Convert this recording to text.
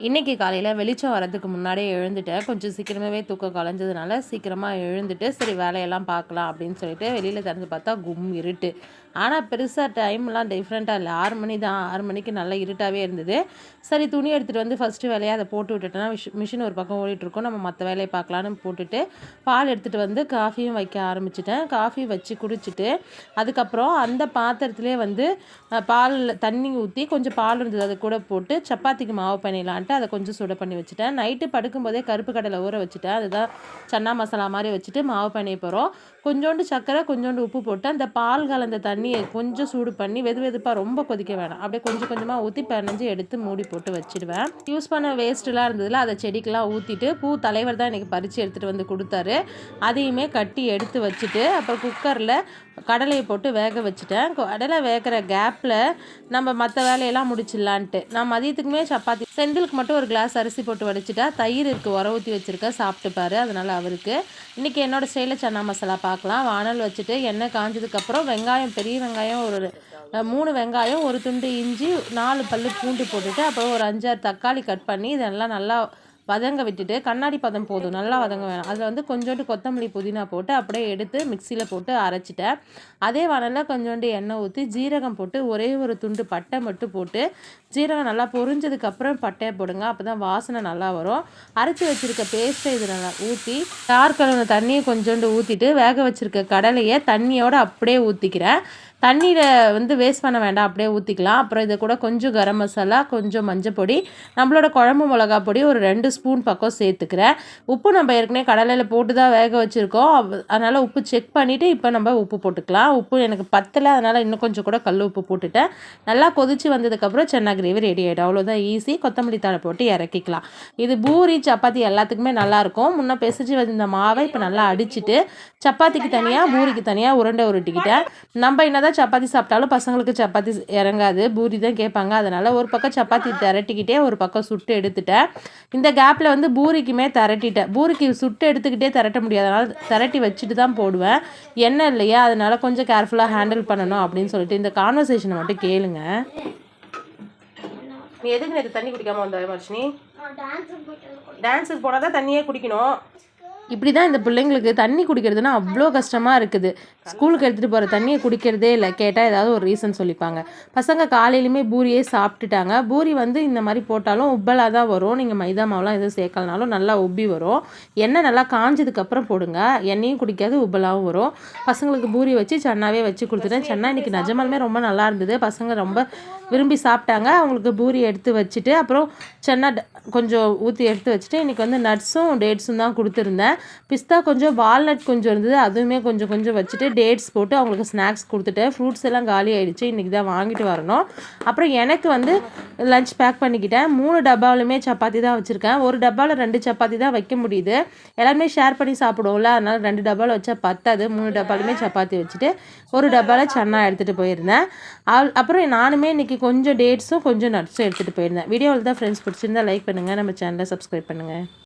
இன்றைக்கி காலையில் வெளிச்சம் வரதுக்கு முன்னாடியே எழுந்துட்டேன் கொஞ்சம் சீக்கிரமாகவே தூக்கம் கலைஞ்சதுனால சீக்கிரமாக எழுந்துட்டு சரி வேலையெல்லாம் பார்க்கலாம் அப்படின்னு சொல்லிட்டு வெளியில் திறந்து பார்த்தா கும் இருட்டு. ஆனால் பெருசாக டைம்லாம் டிஃப்ரெண்ட்டாக இல்லை. ஆறு மணி தான். ஆறு மணிக்கு நல்லா இருட்டாகவே இருந்தது. சரி துணி எடுத்துகிட்டு வந்து ஃபஸ்ட்டு வேலையை அதை போட்டு விட்டுட்டேன்னா மிஷின் ஒரு பக்கம் ஓடிட்டுருக்கோம். நம்ம மற்ற வேலையை பார்க்கலான்னு போட்டுட்டு பால் எடுத்துகிட்டு வந்து காஃபியும் வைக்க ஆரம்பிச்சிட்டேன். காஃபி வச்சு குடிச்சிட்டு அதுக்கப்புறம் அந்த பாத்திரத்துலேயே வந்து பால் தண்ணி ஊற்றி கொஞ்சம் பால் இருந்தது அது கூட போட்டு சப்பாத்திக்கு மாவு பண்ணிடலான்ட்டு அதை கொஞ்சம் சுட பண்ணி வச்சுட்டேன். நைட்டு படுக்கும்போதே கருப்பு கடலை ஊற வச்சுட்டேன். அதுதான் சன்னா மசாலா மாதிரி வச்சுட்டு மாவு பண்ணி போகிறோம் கொஞ்சோண்டு சர்க்கரை கொஞ்சோண்டு உப்பு போட்டு அந்த பால் கலந்த தண்ணியை கொஞ்சம் சூடு பண்ணி வெது வெதுப்பாக ரொம்ப கொதிக்க வேணாம். அப்படியே கொஞ்சம் கொஞ்சமாக ஊற்றி பிணைஞ்சு எடுத்து மூடி போட்டு வச்சுடுவேன். யூஸ் பண்ண வேஸ்ட்டுலாம் இருந்ததில் அதை செடிக்கெலாம் ஊற்றிட்டு பூ தலைவர் தான் எனக்கு பறித்து எடுத்துகிட்டு வந்து கொடுத்தாரு. அதையுமே கட்டி எடுத்து வச்சுட்டு அப்புறம் குக்கரில் கடலையை போட்டு வேக வச்சுட்டேன். கடலை வேகிற கேப்பில் நம்ம மற்ற வேலையெல்லாம் முடிச்சிடலான்ட்டு. நான் மதியத்துக்குமே சப்பாத்தி செந்திலுக்கு மட்டும் ஒரு கிளாஸ் அரிசி போட்டு வடிச்சிட்டா தயிர் இருக்குது உர ஊற்றி வச்சுருக்கேன் சாப்பிட்டுப்பாரு அதனால் அவருக்கு. இன்றைக்கி என்னோடய ஸ்டைலில் சன்னா மசாலா பார்க்கலாம் வானல் வச்சுட்டு எண்ணெய் காஞ்சதுக்கப்புறம் வெங்காயம் பெரிய வெங்காயம் ஒரு மூணு வெங்காயம் ஒரு துண்டு இஞ்சி நாலு பல் பூண்டு போட்டுட்டு அப்புறம் ஒரு அஞ்சாறு தக்காளி கட் பண்ணி இதெல்லாம் நல்லா வதங்க விட்டுட்டு கண்ணாடி பதம் போதும். நல்லா வதங்க வேணும். அதில் வந்து கொஞ்சோண்டு கொத்தமல்லி புதினா போட்டு அப்படியே எடுத்து மிக்சியில் போட்டு அரைச்சிட்டேன். அதே வானலில் கொஞ்சோண்டு எண்ணெய் ஊற்றி ஜீரகம் போட்டு ஒரே ஒரு துண்டு பட்டை மட்டும் போட்டு ஜீரகம் நல்லா பொரிஞ்சதுக்கப்புறம் பட்டையை போடுங்க. அப்போ தான் வாசனை நல்லா வரும். அரைச்சி வச்சுருக்க பேஸ்ட்டை இது நல்லா ஊற்றி தார் கலந்த தண்ணியை கொஞ்சோண்டு ஊற்றிட்டு வேக வச்சுருக்க கடலையை தண்ணியோடு அப்படியே ஊற்றிக்கிறேன் தண்ணியில் வந்து வேஸ்ட் பண்ண வேண்டாம் அப்படியே ஊற்றிக்கலாம் அப்புறம் இதை கூட கொஞ்சம் கரம் மசாலா கொஞ்சம் மஞ்சள் பொடி நம்மளோட குழம்பு மிளகா பொடி ஒரு ரெண்டு ஸ்பூன் பக்கம் சேர்த்துக்கிறேன். உப்பு நம்ம ஏற்கனவே கடலையில் போட்டு தான் வேக வச்சுருக்கோம். அதனால் உப்பு செக் பண்ணிவிட்டு இப்போ நம்ம உப்பு போட்டுக்கலாம். உப்பு எனக்கு பத்தலை அதனால் இன்னும் கொஞ்சம் கூட கல் உப்பு போட்டுட்டேன். நல்லா கொதித்து வந்ததுக்கப்புறம் சென்னா கிரேவி ரெடி ஆகிடும் அவ்வளோதான் ஈஸி கொத்தமல்லி தழை போட்டு இறக்கிக்கலாம். இது பூரி சப்பாத்தி எல்லாத்துக்குமே நல்லாயிருக்கும் முன்னே பெசிச்சு வந்த மாவை இப்போ நல்லா அடிச்சுட்டு சப்பாத்திக்கு தனியாக பூரிக்கு தனியாக உருண்டை உருட்டிக்கிட்டேன். நம்ம என்னதான் தான் சப்பாத்தி சாப்பிட்டாலும் பசங்களுக்கு சப்பாத்தி இறங்காது. பூரி தான் கேட்பாங்க. அதனால் ஒரு பக்கம் சப்பாத்தி திரட்டிக்கிட்டே ஒரு பக்கம் சுட்டு எடுத்துட்டேன். இந்த கேப்பில் வந்து பூரிக்குமே திரட்டிட்டேன். பூரிக்கு சுட்டு எடுத்துக்கிட்டே திரட்ட முடியாது. அதனால் திரட்டி வச்சுட்டு தான் போடுவேன். எண்ணெய் இல்லையா? அதனால் கொஞ்சம் கேர்ஃபுல்லாக ஹேண்டில் பண்ணணும் அப்படின்னு சொல்லிட்டு இந்த கான்வர்சேஷனை மட்டும் கேளுங்க. நீ எதுக்கு நேற்று தண்ணி குடிக்காமல் வந்த மர்ஷினி? டான்ஸுக்கு போனால் தான் தண்ணியே குடிக்கணும். இப்படி தான் இந்த பிள்ளைங்களுக்கு தண்ணி குடிக்கிறதுனா அவ்வளோ கஷ்டமாக இருக்குது. ஸ்கூலுக்கு எடுத்துகிட்டு போகிற தண்ணியை குடிக்கிறதே இல்லை. கேட்டால் ஏதாவது ஒரு ரீசன் சொல்லிப்பாங்க. பசங்க காலையிலுமே பூரியே சாப்பிட்டுட்டாங்க. பூரி வந்து இந்த மாதிரி போட்டாலும் உப்பலாக தான் வரும். நீங்கள் மைதா மாவுலாம் எதுவும் சேர்க்கலனாலும் நல்லா உப்பி வரும். எண்ணெய் நல்லா காஞ்சதுக்கப்புறம் போடுங்க. எண்ணெயும் குடிக்காது உப்பலாகவும் வரும். பசங்களுக்கு பூரி வச்சு சன்னாவே வச்சு கொடுத்துட்டேன். சன்னா இன்றைக்கி நிஜமாலுமே ரொம்ப நல்லா இருந்தது. பசங்க ரொம்ப விரும்பி சாப்பிட்டாங்க. அவங்களுக்கு பூரி எடுத்து வச்சுட்டு அப்புறம் சென்னா கொஞ்சம் ஊற்றி எடுத்து வச்சுட்டு இன்றைக்கி வந்து நட்ஸும் டேட்ஸும் தான் கொடுத்துருந்தேன். பிஸ்தா கொஞ்சம் வால்நட் கொஞ்சம் இருந்தது அதுவுமே கொஞ்சம் கொஞ்சம் வச்சுட்டு டேட்ஸ் போட்டு அவங்களுக்கு ஸ்நாக்ஸ் கொடுத்துட்டேன் ஃப்ரூட்ஸ் எல்லாம் காலி ஆகிடுச்சு இன்றைக்கி தான் வாங்கிட்டு வரணும். அப்புறம் எனக்கு வந்து லஞ்ச் பேக் பண்ணிக்கிட்டேன். மூணு டப்பாவிலுமே சப்பாத்தி தான் வச்சுருக்கேன். ஒரு டப்பாவில் ரெண்டு சப்பாத்தி தான் வைக்க முடியுது. எல்லாருமே ஷேர் பண்ணி சாப்பிடுவோம்ல அதனால் ரெண்டு டப்பாவில் வச்சா பத்தாது. மூணு டப்பாலுமே சப்பாத்தி வச்சுட்டு ஒரு டப்பாவில் சன்னா எடுத்துகிட்டு போயிருந்தேன். அப்புறம் நானுமே இன்றைக்கி கொஞ்சம் டேட்ஸும் கொஞ்சம் நட்ஸும் எடுத்துகிட்டு போயிருந்தேன். வீடியோவில் தான் ஃப்ரெண்ட்ஸ் பிடிச்சிருந்தா லைக் பண்ணுங்கள் நம்ம சேனலை சப்ஸ்கிரைப் பண்ணுங்கள்